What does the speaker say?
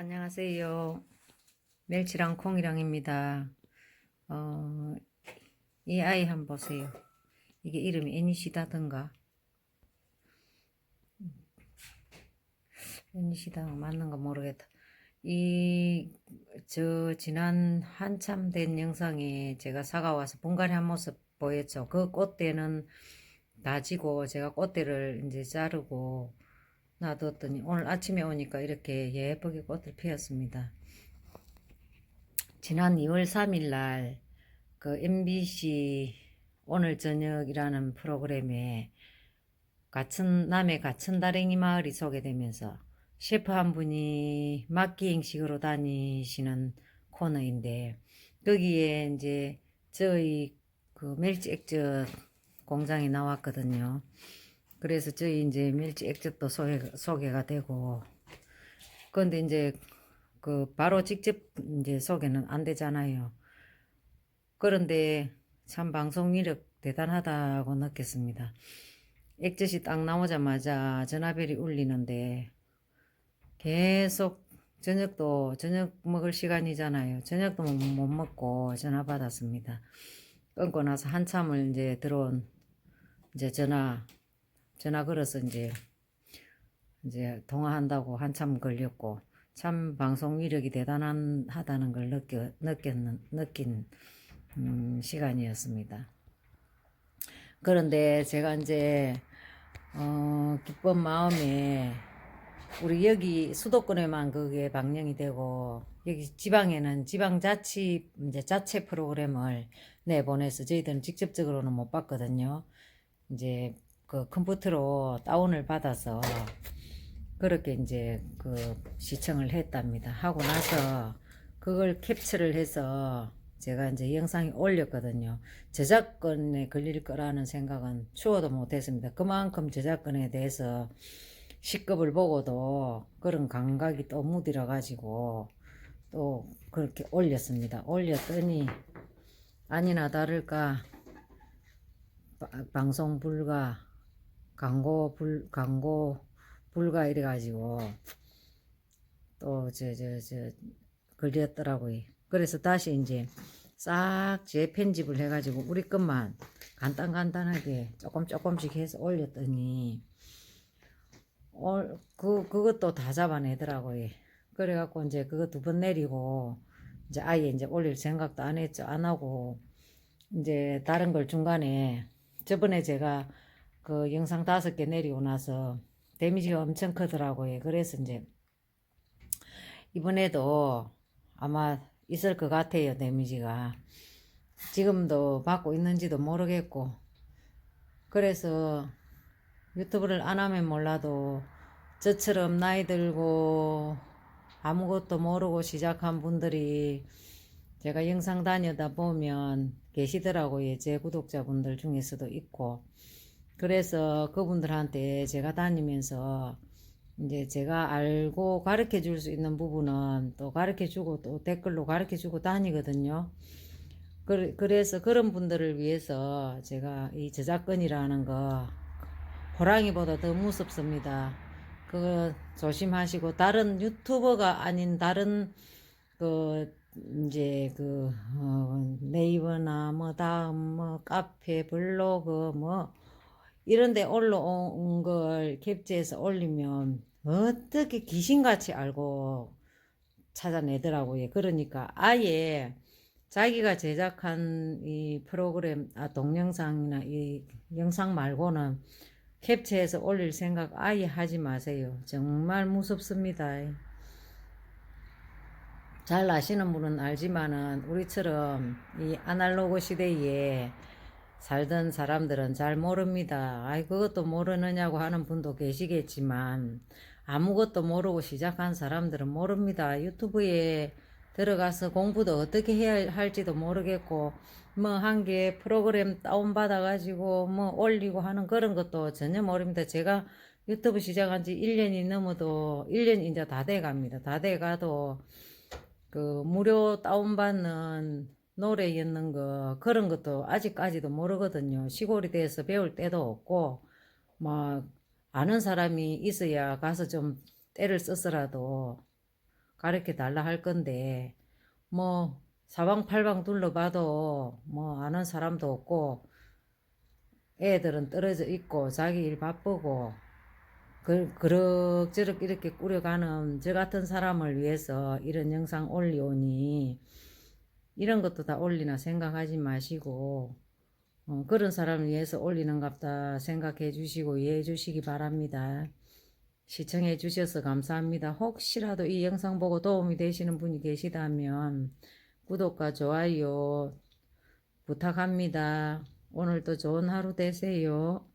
안녕하세요. 멸치랑 콩이랑입니다. 어, 이 아이 한번 보세요. 이게 이름이 애니시다던가. 애니시다 맞는 거 모르겠다. 이, 저, 지난 한참 된 영상에 제가 사과 와서 분갈이 한 모습 보였죠. 그 꽃대는 다지고 제가 꽃대를 이제 자르고 놔뒀더니 오늘 아침에 오니까 이렇게 예쁘게 꽃을 피웠습니다. 지난 2월 3일 날 그 MBC 오늘 저녁이라는 프로그램에 가천 남해 가천다랭이 마을이 소개되면서 셰프 한 분이 막기 형식으로 다니시는 코너인데 거기에 이제 저희 그 멸치 액젓 공장이 나왔거든요. 그래서 저희 이제 멸치 액젓도 소개, 소개가 되고 그런데 이제 그 바로 직접 이제 소개는 안 되잖아요. 그런데 참 방송 위력 대단하다고 느꼈습니다. 액젓이 딱 나오자마자 전화벨이 울리는데 계속 저녁도 저녁 먹을 시간이잖아요. 저녁도 못 먹고 전화 받았습니다. 끊고 나서 한참을 이제 들어온 이제 전화 전화 걸어서 이제 이제 통화한다고 한참 걸렸고 참 방송 위력이 대단한 하다는 걸 느껴 느꼈는 느낀 음, 시간이었습니다. 그런데 제가 이제 어, 기쁜 마음에 우리 여기 수도권에만 그게 방영이 되고 여기 지방에는 지방자치 이제 자체 프로그램을 내보내서 저희들은 직접적으로는 못 봤거든요. 이제 그 컴퓨터로 다운을 받아서 그렇게 이제 그 시청을 했답니다. 하고 나서 그걸 캡처를 해서 제가 이제 영상에 올렸거든요. 저작권에 걸릴 거라는 생각은 추워도 못했습니다. 그만큼 저작권에 대해서 시급을 보고도 그런 감각이 또 무디러 가지고 또 그렇게 올렸습니다. 올렸더니 아니나 다를까 바- 방송 불가 광고 불 광고 불가 이래 가지고 또 저 저 저 걸렸더라고요. 그래서 다시 이제 싹 재편집을 해가지고 우리 것만 간단 간단하게 조금 조금씩 해서 올렸더니 올, 그 그것도 다 잡아내더라고요. 그래갖고 이제 그거 두 번 내리고 이제 아예 이제 올릴 생각도 안 했죠. 안 하고 이제 다른 걸 중간에 저번에 제가 그 영상 다섯 개 내리고 나서 데미지가 엄청 크더라고요. 그래서 이제 이번에도 아마 있을 것 같아요. 데미지가 지금도 받고 있는지도 모르겠고 그래서 유튜브를 안 하면 몰라도 저처럼 나이 들고 아무것도 모르고 시작한 분들이 제가 영상 다니다 보면 계시더라고요. 제 구독자분들 중에서도 있고. 그래서 그분들한테 제가 다니면서 이제 제가 알고 가르쳐 줄 수 있는 부분은 또 가르쳐 주고 또 댓글로 가르쳐 주고 다니거든요. 그- 그래서 그런 분들을 위해서 제가 이 저작권이라는 거 호랑이보다 더 무섭습니다. 그거 조심하시고 다른 유튜버가 아닌 다른 그 이제 그 어, 네이버나 뭐 다음 뭐 카페 블로그 뭐 이런 데 올라온 걸 캡처해서 올리면 어떻게 귀신같이 알고 찾아내더라고요. 그러니까 아예 자기가 제작한 이 프로그램, 아, 동영상이나 이 영상 말고는 캡처해서 올릴 생각 아예 하지 마세요. 정말 무섭습니다. 잘 아시는 분은 알지만은 우리처럼 이 아날로그 시대에 살던 사람들은 잘 모릅니다. 아이, 그것도 모르느냐고 하는 분도 계시겠지만, 아무것도 모르고 시작한 사람들은 모릅니다. 유튜브에 들어가서 공부도 어떻게 해야 할지도 모르겠고, 뭐, 한 개 프로그램 다운받아가지고, 뭐, 올리고 하는 그런 것도 전혀 모릅니다. 제가 유튜브 시작한 지 1년이 넘어도, 1년 이제 다 돼 갑니다. 다 돼 가도, 그, 무료 다운받는 노래 였는 거 그런 것도 아직까지도 모르거든요. 시골이 돼서 배울 때도 없고 막 아는 사람이 있어야 가서 좀 때를 썼으라도 가르쳐 달라 할 건데 뭐 사방팔방 둘러봐도 뭐 아는 사람도 없고 애들은 떨어져 있고 자기 일 바쁘고 그, 그럭저럭 이렇게 꾸려가는 저 같은 사람을 위해서 이런 영상 올리오니 이런 것도 다 올리나 생각하지 마시고 어, 그런 사람을 위해서 올리는갑다 생각해 주시고 이해해 주시기 바랍니다. 시청해 주셔서 감사합니다. 혹시라도 이 영상 보고 도움이 되시는 분이 계시다면 구독과 좋아요 부탁합니다. 오늘도 좋은 하루 되세요.